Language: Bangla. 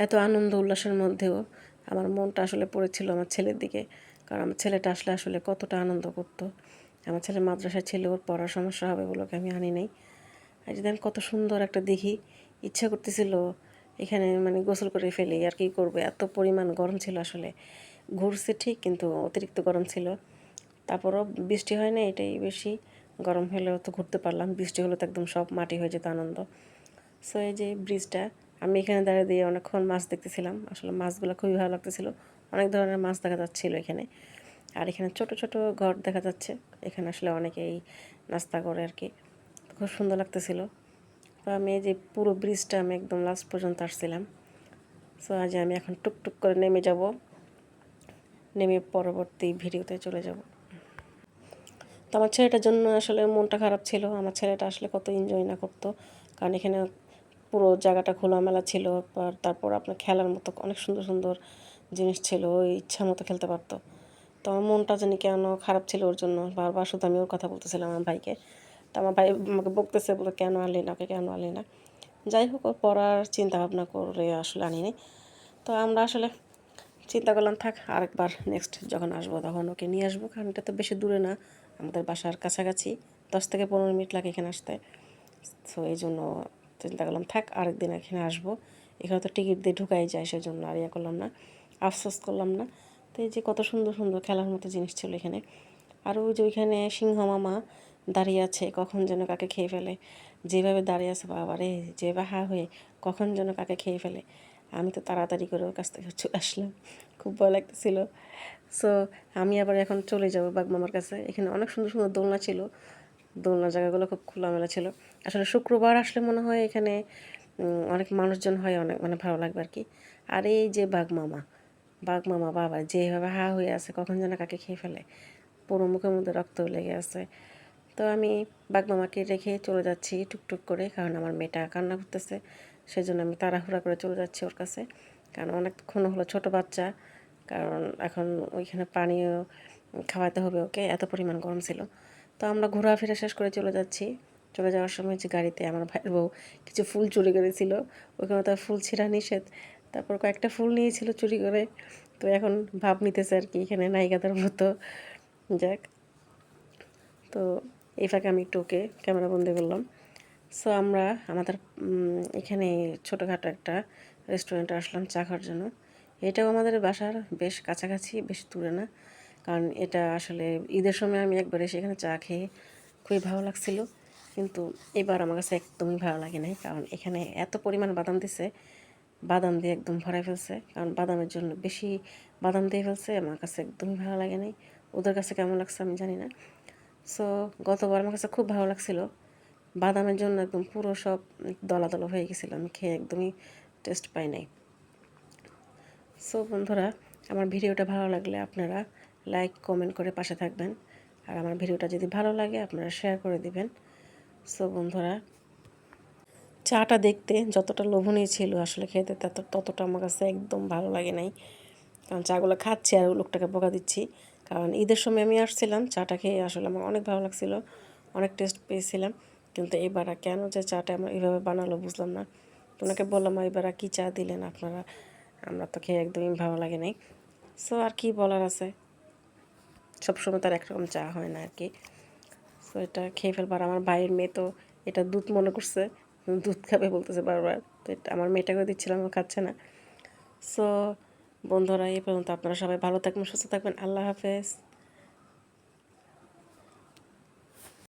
এত আনন্দ উল্লাসের মধ্যেও আমার মনটা আসলে পড়েছিল আমার ছেলের দিকে। কারণ আমার ছেলেটা আসলে আসলে কতটা আনন্দ করতো। আমার ছেলে মাদ্রাসায় ছিল, ওর পড়ার সমস্যা হবে বলে আমি আনি নাই। আর যদি আমি কত সুন্দর একটা দেখি, ইচ্ছা করতেছিল এখানে মানে গোসল করে ফেলি, আর কি করবে? এত পরিমাণ গরম ছিল আসলে। ঘুরছে ঠিক, কিন্তু অতিরিক্ত গরম ছিল। তারপরও বৃষ্টি হয় না, এটাই বেশি। গরম হলেও তো ঘুরতে পারলাম, বৃষ্টি হলে তো একদম সব মাটি হয়ে যেত আনন্দ। সো এই যে ব্রিজটা আমি এখানে দাঁড়িয়ে দিয়ে অনেকক্ষণ মাছ দেখতেছিলাম। আসলে মাছগুলো খুবই ভালো লাগতেছিল। অনেক ধরনের মাছ দেখা যাচ্ছিল এখানে। আর এখানে ছোট ছোট ঘর দেখা যাচ্ছে। এখানে আসলে অনেকেই নাস্তা করে আর কি। খুব সুন্দর লাগতেছিল। তো আমি এই যে পুরো ব্রিজটা আমি একদম লাস্ট পর্যন্ত আসছিলাম। সো আজ আমি এখন টুকটুক করে নেমে যাব। নেমে পরবর্তী ভিডিওতে চলে যাব। তো আমার ছেলেটার জন্য আসলে মনটা খারাপ ছিল। আমার ছেলেটা আসলে কত এনজয় না করতো। কারণ এখানে পুরো জায়গাটা খোলামেলা ছিল তারপর আপনার খেলার মতো অনেক সুন্দর সুন্দর জিনিস ছিল, ওই ইচ্ছা মতো খেলতে পারতো। তো আমার মনটা জানি কেন খারাপ ছিল ওর জন্য, বারবার শুধু আমি ওর কথা বলতেছিলাম আমার ভাইকে। তো আমার ভাই আমাকে বকতেছে বলে কেন আনলি না ওকে, কেন আনলি না? যাই হোক ওর পড়ার চিন্তা ভাবনা করে আসলে আনি নাই তো আমরা আসলে চিন্তা করলাম, থাক, আরেকবার নেক্সট যখন আসব তখন ওকে নিয়ে আসব, কারণ এটা তো বেশি দূরে না, আমাদের বাসার কাছাকাছি, দশ থেকে পনেরো মিনিট লাগে এখানে আসতে। সো এই জন্য চিন্তা করলাম থাক আরেকদিন এখানে আসব। এখানে তো টিকিট দিয়ে ঢুকাই যায় সেই জন্য আর ইয়ে করলাম না, আফসোস করলাম না। তো এই যে কত সুন্দর সুন্দর খেলার মতো জিনিস ছিল এখানে। আর ওই যে ওইখানে সিংহ মামা দাঁড়িয়ে আছে, কখন যেন কাকে খেয়ে ফেলে। যেভাবে দাঁড়িয়ে আছে, বাবারে যেভাবে হা হয়ে কখন যেন কাকে খেয়ে ফেলে। আমি তো তাড়াতাড়ি করে ওর কাছ থেকে চলে আসলাম, খুব ভয় লাগতেছিল। সো আমি আবার এখন চলে যাব বাঘ মামার কাছে। এখানে অনেক সুন্দর সুন্দর দোলনা ছিল। দোলনা জায়গাগুলো খুব খোলামেলা ছিল। আসলে শুক্রবার আসলে মনে হয় এখানে অনেক মানুষজন হয়, অনেক মানে ভালো লাগবে আর কি। আর এই যে বাঘ মামা বাঘ মামা বাবা যেভাবে হা হয়ে আছে, কখন যেন কাকে খেয়ে ফেলে, পুরো মুখের মধ্যে রক্ত লেগে আছে। তো আমি বাঘ মামাকে রেখে চলে যাচ্ছি টুকটুক করে, কারণ আমার মেয়েটা কান্না করতেছে সেই জন্য আমি তাড়াহুড়া করে চলে যাচ্ছি ওর কাছে। কারণ অনেকক্ষণ হলো ছোট বাচ্চা, কারণ এখন ওইখানে পানিও খাওয়াতে হবে ওকে, এত পরিমাণ গরম ছিল। তো আমরা ঘোরাফেরা শেষ করে চলে যাচ্ছি। চলে যাওয়ার সময় যে গাড়িতে আমার ভাইয়ের বউ কিছু ফুল চুরি করেছিল। ওখানে তো ফুল ছিঁড়া নিষেধ। তারপর কয়েকটা ফুল নিয়েছিল চুরি করে। তো এখন ভাব নিতেছে আর কি, এখানে নায়িকাদের মতো। যাক। তো এই ফাঁকে আমি একটু ওকে ক্যামেরা বন্দি করলাম। সো আমরা আমাদের এখানে ছোটোখাটো একটা রেস্টুরেন্টে আসলাম চা খাওয়ার জন্য। এটাও আমাদের বাসার বেশ কাছাকাছি, বেশ দূরে না। কারণ এটা আসলে ঈদের সময় আমি একবার এসে এখানে চা খেয়ে খুবই ভালো লাগছিল। কিন্তু এবার আমার কাছে একদমই ভালো লাগে নাই, কারণ এখানে এত পরিমাণ বাদাম দিছে, বাদাম দিয়ে একদম ভরাই ফেলছে। কারণ বাদামের জন্য বেশি বাদাম দিয়ে ফেলছে, আমার কাছে একদমই ভালো লাগে নাই। ওদের কাছে কেমন লাগছে আমি জানি না। সো গতবার আমার কাছে খুব ভালো লাগছিল। বাদামের জন্য একদম পুরো সব দলা দলা হয়ে গেছিল, আমি খেয়ে একদমই টেস্ট পাই নাই। সো বন্ধুরা, আমার ভিডিওটা ভালো লাগলে আপনারা লাইক কমেন্ট করে পাশে থাকবেন। আর আমার ভিডিওটা যদি ভালো লাগে, আপনারা শেয়ার করে দিবেন। সো বন্ধুরা, চাটা দেখতে যতটা লোভনীয় ছিল আসলে খেতে তত ততটা আমার কাছে একদম ভালো লাগে নাই। কারণ চাগুলো খাচ্ছি আর লোকটাকে বকা দিচ্ছি। কারণ ঈদের সময় আমি আসছিলাম, চাটা খেয়ে আসলে আমার অনেক ভালো লাগছিল, অনেক টেস্ট পেয়েছিলাম। কিন্তু এবার কেন যে চাটা আমার এইভাবে বানালো বুঝলাম না। ওনাকে বললাম এবার কী চা দিলেন আপনারা? আমরা তো খেয়ে একদমই ভালো লাগে নাই। সো আর কি বলার আছে? সবসময় তার একরকম চা হয় না আর কি তো এটা খেয়ে ফেলবার আমার ভাইয়ের মেয়ে তো এটা দুধ মনে করছে, দুধ খাবে বলতেছে বারবার। তো এটা আমার মেয়েটাকে দিচ্ছিলাম, ও খাচ্ছে না। সো বন্ধুরা, এই পর্যন্ত আপনারা সবাই ভালো থাকবেন, সুস্থ থাকবেন। আল্লাহ হাফেজ।